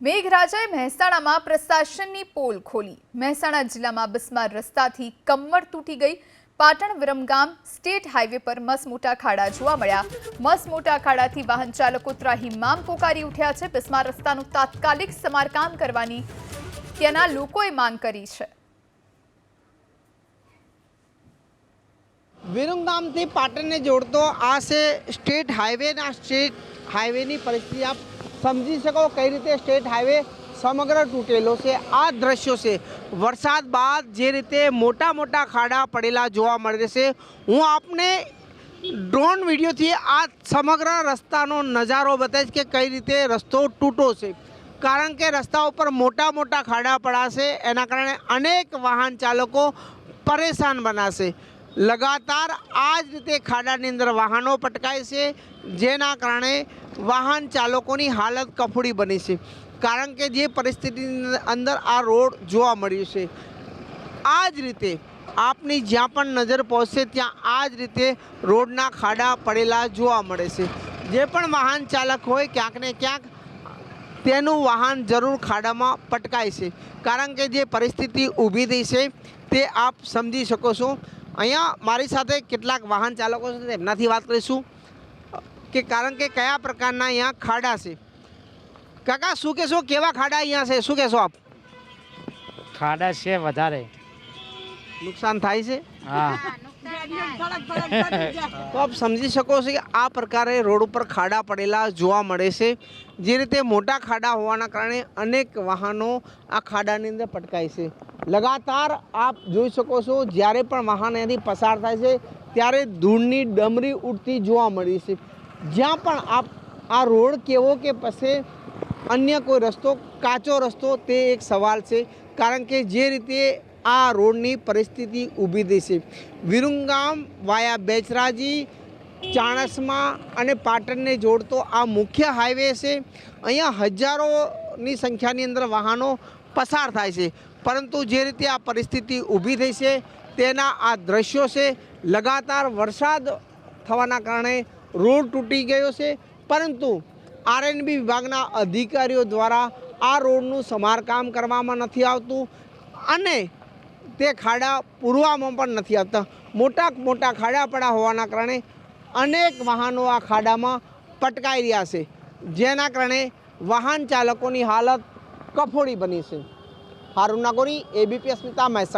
મેઘરાજાએ મહેસાણામાં પ્રશાસનની પોલ ખોલી. મહેસાણા જિલ્લામાં બસમાં રસ્તાથી કમર તૂટી ગઈ. પાટણ વિરમગામ સ્ટેટ હાઈવે પર મસમોટા ખાડા જોવા મળ્યા. મસમોટા ખાડાથી વાહન ચાલકો ત્રાહિમામ પોકારી ઉઠ્યા છે. બસમાં રસ્તાનું તાત્કાલિક સમારકામ કરવાની ત્યાંના લોકોએ માંગ કરી છે. વિરમગામથી પાટણને જોડતો આ છે સ્ટેટ હાઈવેના સ્ટેટ હાઈવેની પરિસ્થિતિ. આપ સમજી શકો કઈ રીતે સ્ટેટ હાઈવે સમગ્ર તૂટેલો છે. આ દ્રશ્યો છે. વરસાદ બાદ જે રીતે મોટા મોટા ખાડા પડેલા જોવા મળે છે હું આપને ડ્રોન વિડીયોથી આ સમગ્ર રસ્તાનો નજારો બતાવીશ કે કઈ રીતે રસ્તો તૂટો છે. કારણ કે રસ્તા ઉપર મોટા મોટા ખાડા પડાશે, એના કારણે અનેક વાહન ચાલકો પરેશાન બનાશે. લગાતાર આ જ રીતે ખાડાની અંદર વાહનો પટકાય છે. જેના કારણે વાહન ચાલકોની હાલત કફોડી બની છે. કારણ કે જે પરિસ્થિતિની અંદર આ રોડ જોવા મળ્યું છે. આ જ રીતે આપની જ્યાં પણ નજર પહોંચશે ત્યાં આ જ રીતે રોડના ખાડા પડેલા જોવા મળે છે. જે પણ વાહન ચાલક હોય ક્યાંક ને ક્યાંક તેનું વાહન જરૂર ખાડામાં પટકાય છે. કારણ કે જે પરિસ્થિતિ ઊભી થઈ છે તે આપ સમજી શકો છો. અહીંયા મારી સાથે કેટલાક વાહન ચાલકો છે તેમનાથી વાત કરીશું. કે કારણ કે કયા પ્રકારના અહીંયા ખાડા છે? કાકા શું કહેશો? કેવા ખાડા અહીંયા છે? શું કહેશો આપ? ખાડા છે વધારે. નુકસાન થાય છે? હા. તો આપ સમજી શકો છો કે આ પ્રકારે રોડ ઉપર ખાડા પડેલા જોવા મળે છે. જે રીતે મોટા ખાડા હોવાના કારણે અનેક વાહનો આ ખાડાની અંદર પટકાય છે. લગાતાર આપ જોઈ શકો છો જ્યારે પણ વાહન અહીંયાથી પસાર થાય છે ત્યારે ધૂળની ડમરી ઉડતી જોવા મળી છે. જ્યાં પણ આપ આ રોડ કેવો કે પછી અન્ય કોઈ રસ્તો, કાચો રસ્તો, તે એક સવાલ છે. કારણ કે જે રીતે આ રોડની પરિસ્થિતિ ઊભી થઈ છે. વિરુંગામ વાયા બેચરાજી, ચાણસમા અને પાટણને જોડતો આ મુખ્ય હાઈવે છે. અહીંયા હજારોની સંખ્યાની અંદર વાહનો પસાર થાય છે. પરંતુ જે રીતે આ પરિસ્થિતિ ઊભી થઈ છે, તેના આ દ્રશ્યો છે. લગાતાર વરસાદ થવાના કારણે રોડ તૂટી ગયો છે. પરંતુ આરએનબી વિભાગના અધિકારીઓ દ્વારા આ રોડનું સમારકામ કરવામાં નથી આવતું અને તે ખાડા પૂરવામાં પણ નથી આવતા. મોટા મોટા ખાડા પડા હોવાના કારણે અનેક વાહનો આ ખાડામાં પટકાઈ રહ્યા છે. જેના કારણે વાહન ચાલકોની હાલત કફોડી બની છે. હારુન નાગોરી એબીપી અસ્મિતા મહેસાણા.